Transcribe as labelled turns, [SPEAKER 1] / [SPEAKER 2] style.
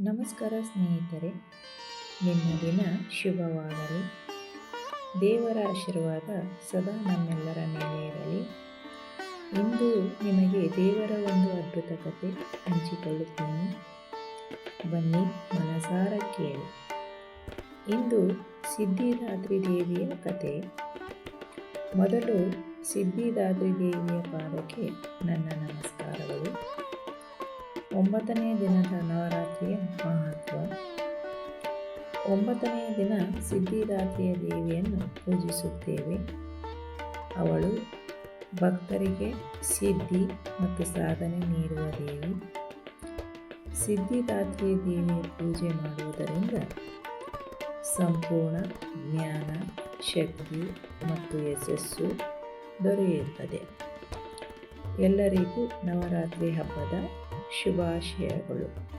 [SPEAKER 1] ನಮಸ್ಕಾರ ಸ್ನೇಹಿತರೆ, ನಿಮ್ಮ ದಿನ ಶುಭವಾಗಲಿ ದೇವರ ಆಶೀರ್ವಾದ ಸದಾ ನಮ್ಮೆಲ್ಲರ ಮೇಲೆ ಇರಲಿ. ಇಂದು ನಿಮಗೆ ದೇವರ ಒಂದು ಅದ್ಭುತ ಕಥೆ ಹಂಚಿಕೊಳ್ಳುತ್ತೇನೆ. ಬನ್ನಿ, ಮನಸಾರ ಕೇಳಿ. ಇಂದು ಸಿದ್ಧಿದಾತ್ರಿ ದೇವಿಯ ಕತೆ. ಮೊದಲು ಸಿದ್ಧಿದಾತ್ರಿ ದೇವಿಯ ಪಾದಕ್ಕೆ ನನ್ನ ನಮಸ್ಕಾರಗಳು. ಒಂಬತ್ತನೇ ದಿನದ ನವರಾತ್ರಿಯ ಮಹತ್ವ ಒಂಬತ್ತನೆಯ ದಿನ ಸಿದ್ಧಿದಾತ್ರಿಯ ದೇವಿಯನ್ನು ಪೂಜಿಸುತ್ತೇವೆ. ಅವಳು ಭಕ್ತರಿಗೆ ಸಿದ್ಧಿ ಮತ್ತು ಸಾಧನೆ ನೀಡುವ ದೇವಿ. ಸಿದ್ಧಿದಾತ್ರಿಯ ದೇವಿ ಪೂಜೆ ಮಾಡುವುದರಿಂದ ಸಂಪೂರ್ಣ ಜ್ಞಾನ, ಶಕ್ತಿ ಮತ್ತು ಯಶಸ್ಸು ದೊರೆಯುತ್ತದೆ. ಎಲ್ಲರಿಗೂ ನವರಾತ್ರಿ ಹಬ್ಬದ ಶುಭಾಶಯಗಳು.